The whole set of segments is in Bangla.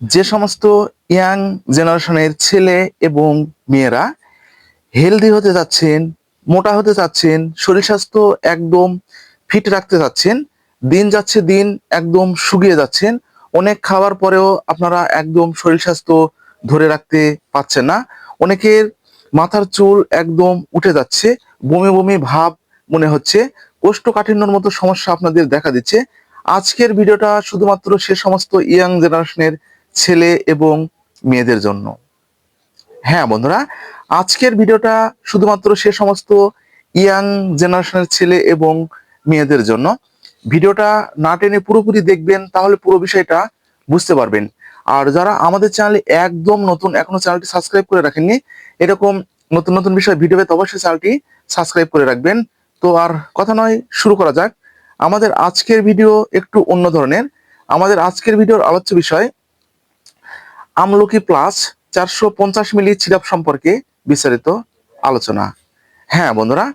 যে সমস্ত ইয়াং জেনারেশনের ছেলে এবং মেয়েরা হেলদি হতে চাচ্ছেন, মোটা হতে চাচ্ছেন, শরীর স্বাস্থ্য একদম ফিট রাখতে চাচ্ছেন, দিন যাচ্ছে দিন একদম শুকিয়ে যাচ্ছেন, অনেক খাওয়ার পরেও আপনারা একদম শরীর স্বাস্থ্য ধরে রাখতে পারছেন না। অনেকের মাথার চুল একদম উঠে যাচ্ছে, বমি বমি ভাব মনে হচ্ছে, কোষ্ঠকাঠিন্যর মতো সমস্যা আপনাদের দেখা দিচ্ছে। আজকের ভিডিওটা শুধুমাত্র সে সমস্ত ইয়াং জেনারেশনের ছেলে এবং মেয়েদের জন্য। হ্যাঁ বন্ধুরা, আজকের ভিডিওটা শুধুমাত্র সে সমস্ত ইয়াং জেনারেশনের ছেলে এবং মেয়েদের জন্য। ভিডিওটা না টেনে পুরোপুরি দেখবেন, তাহলে পুরো বিষয়টা বুঝতে পারবেন। আর যারা আমাদের চ্যানেলে একদম নতুন, এখনও চ্যানেলটি সাবস্ক্রাইব করে রাখেননি, এরকম নতুন নতুন বিষয়, ভিডিও পেতে অবশ্যই চ্যানেলটি সাবস্ক্রাইব করে রাখবেন। তো আর কথা নয়, শুরু করা যাক। আমাদের আজকের ভিডিও একটু অন্য ধরনের। আমাদের আজকের ভিডিওর আলোচ্য বিষয় আমলকি প্লাস চারশো পঞ্চাশ মিলি সিরাপ সম্পর্কে বিস্তারিত আলোচনা। হ্যাঁ বন্ধুরা,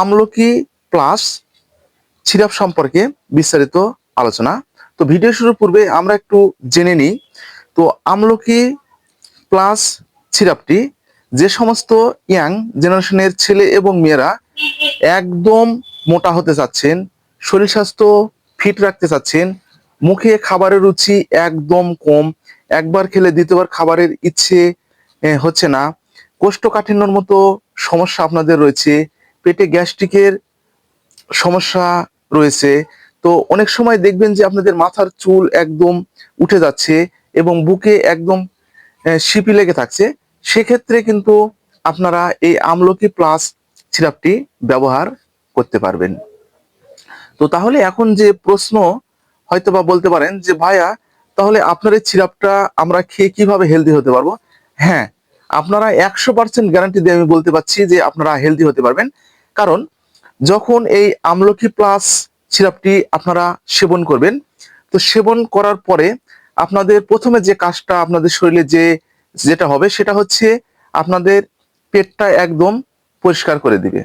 আমলকি প্লাস সিরাপ সম্পর্কে বিস্তারিত আলোচনা। তো ভিডিও শুরুর পূর্বে আমরা একটু জেনে নিই। তো আমলকি প্লাস সিরাপটি যে সমস্ত ইয়াং জেনারেশনের ছেলে এবং মেয়েরা একদম মোটা হতে চাচ্ছেন, শরীর স্বাস্থ্য ফিট রাখতে চাচ্ছেন মুখে খাবারের রুচি একদম কম। একবার খেলে দ্বিতীয়বার খাবারের ইচ্ছে হচ্ছে না। কোষ্ঠকাঠিন্যর মতো সমস্যা আপনাদের রয়েছে। পেটে গ্যাস্ট্রিকের সমস্যা রয়েছে। তো অনেক সময় দেখবেন যে আপনাদের মাথার চুল একদম উঠে যাচ্ছে এবং বুকে একদম শিপি লেগে থাকছে। সেক্ষেত্রে কিন্তু আপনারা এই আমলকি প্লাস সিরাপটি ব্যবহার করতে পারবেন। তো তাহলে এখন যে প্রশ্ন হয়তো বা বলতে পারেন যে, ভাইয়া, তাহলে আপনার এই সিরাপটা আমরা খেয়ে কীভাবে হেলদি হতে পারব? হ্যাঁ আপনারা একশো পার্সেন্ট গ্যারান্টি দিয়ে আমি বলতে পারছি যে, আপনারা হেলদি হতে পারবেন। কারণ যখন এই আমলকি প্লাস সিরাপটি আপনারা সেবন করবেন, তো সেবন করার পরে আপনাদের প্রথমে যে কাজটা আপনাদের শরীরে যে, যেটা হবে সেটা হচ্ছে আপনাদের পেটটা একদম পরিষ্কার করে দিবে।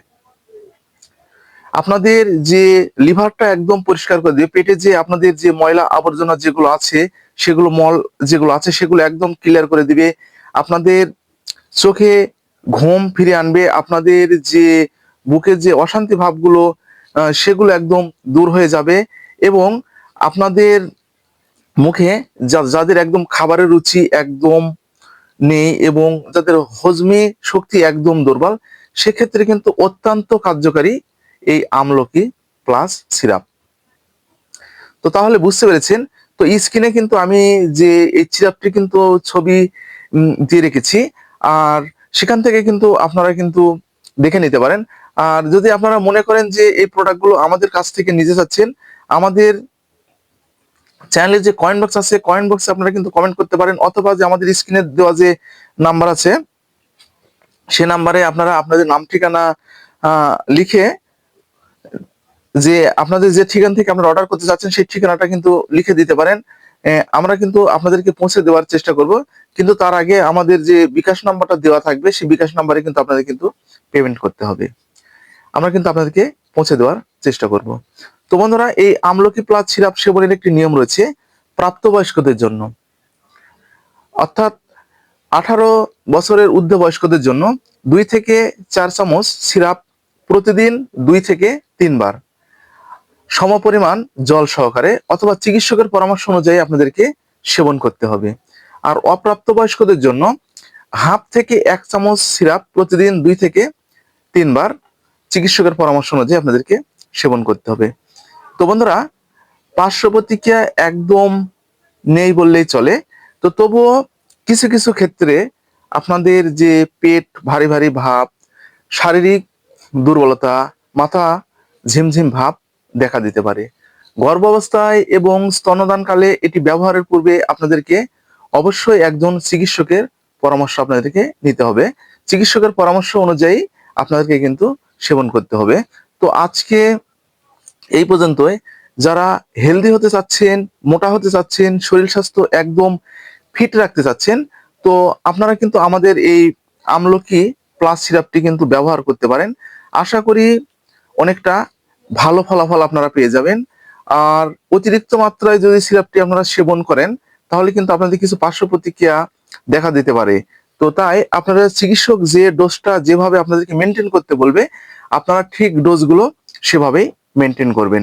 আপনাদের যে লিভারটা একদম পরিষ্কার করে দিবে পেটে যে আপনাদের যে ময়লা আবর্জনা যেগুলো আছে, সেগুলো মল, যেগুলো আছে, সেগুলো একদম ক্লিয়ার করে দিবে। আপনাদের চোখে ঘুম ফিরে আনবে, আপনাদের যে বুকের যে অশান্তি ভাবগুলো সেগুলো একদম দূর হয়ে যাবে এবং আপনাদের মুখে যাদের একদম খাবারের রুচি একদম নেই এবং যাদের হজমি শক্তি একদম দুর্বল, সেক্ষেত্রে কিন্তু অত্যন্ত কার্যকারী এই আমলকি প্লাস সিরাপ তো তাহলে বুঝতে পেরেছেন, তো স্ক্রিনে কিন্তু আমি যে এই সিরাপটি কিন্তু ছবি দিয়ে রেখেছি, আর সেখান থেকে কিন্তু আপনারা কিন্তু দেখে নিতে পারেন। আর যদি আপনারা মনে করেন যে এই প্রোডাক্টগুলো আমাদের কাছ থেকে নিতে চাচ্ছেন, আমাদের চ্যানেলে যে কয়েন বক্স আছে কয়েন বক্সে আপনারা কিন্তু কমেন্ট করতে পারেন, অথবা যে আমাদের স্ক্রিনে দেওয়া যে নাম্বার আছে, সে নাম্বারে আপনারা আপনাদের নাম, ঠিকানা লিখে যে আপনাদের যে ঠিকানা থেকে আপনারা অর্ডার করতে চাচ্ছেন সেই ঠিকানাটা কিন্তু লিখে দিতে পারেন। আমরা কিন্তু আপনাদেরকে পৌঁছে দেওয়ার চেষ্টা করব। কিন্তু তার আগে আমাদের যে বিকাশ নাম্বারটা দেওয়া থাকবে, সেই বিকাশ নাম্বারে কিন্তু আপনাদের কিন্তু পেমেন্ট করতে হবে। আমরা কিন্তু আপনাদেরকে পৌঁছে দেওয়ার চেষ্টা করব। তো বন্ধুরা, এই আমলকি প্লাস সিরাপ সেবনের একটি নিয়ম রয়েছে প্রাপ্তবয়স্কদের জন্য। অর্থাৎ আঠারো বছরের ঊর্ধ্ব বয়স্কদের জন্য দুই থেকে চার চামচ সিরাপ প্রতিদিন দুই থেকে তিনবার। সমপরিমাণ জল সহকারে অথবা চিকিৎসকের পরামর্শ অনুযায়ী আপনাদেরকে সেবন করতে হবে। আর অপ্রাপ্তবয়স্কদের জন্য হাফ থেকে এক চামচ সিরাপ প্রতিদিন দুই থেকে তিনবার চিকিৎসকের পরামর্শ অনুযায়ী আপনাদেরকে সেবন করতে হবে। তো বন্ধুরা, পার্শ্ব প্রতিক্রিয়া একদম নেই বললেই চলে। তো তবুও কিছু কিছু ক্ষেত্রে আপনাদের যে পেট ভারী ভারী ভাব, শারীরিক দুর্বলতা, মাথা ঝিমঝিম ভাব দেখা দিতে পারে। গর্ভাবস্থায় এবং স্তনদানকালে এটি ব্যবহারের পূর্বে আপনাদেরকে অবশ্যই একজন চিকিৎসকের পরামর্শ আপনাদেরকে নিতে হবে। চিকিৎসকের পরামর্শ অনুযায়ী আপনাদেরকে কিন্তু সেবন করতে হবে। তো আজকে এই পর্যন্তই। যারা হেলদি হতে চাচ্ছেন, মোটা হতে চাচ্ছেন, শরীর স্বাস্থ্য একদম ফিট রাখতে চাচ্ছেন, তো আপনারা কিন্তু আমাদের এই আমলকি প্লাস সিরাপটি কিন্তু ব্যবহার করতে পারেন। আশা করি অনেকটা ভালো ফলাফল আপনারা পেয়ে যাবেন। আর অতিরিক্ত মাত্রায় যদি সিরাপটি আপনারা সেবন করেন, তাহলে কিন্তু আপনাদের কিছু পার্শ্ব প্রতিক্রিয়া দেখা দিতে পারে। তো তাই আপনারা চিকিৎসক যে ডোজটা যেভাবে আপনাদেরকে মেনটেন করতে বলবে, আপনারা ঠিক ডোজগুলো সেভাবেই মেনটেন করবেন।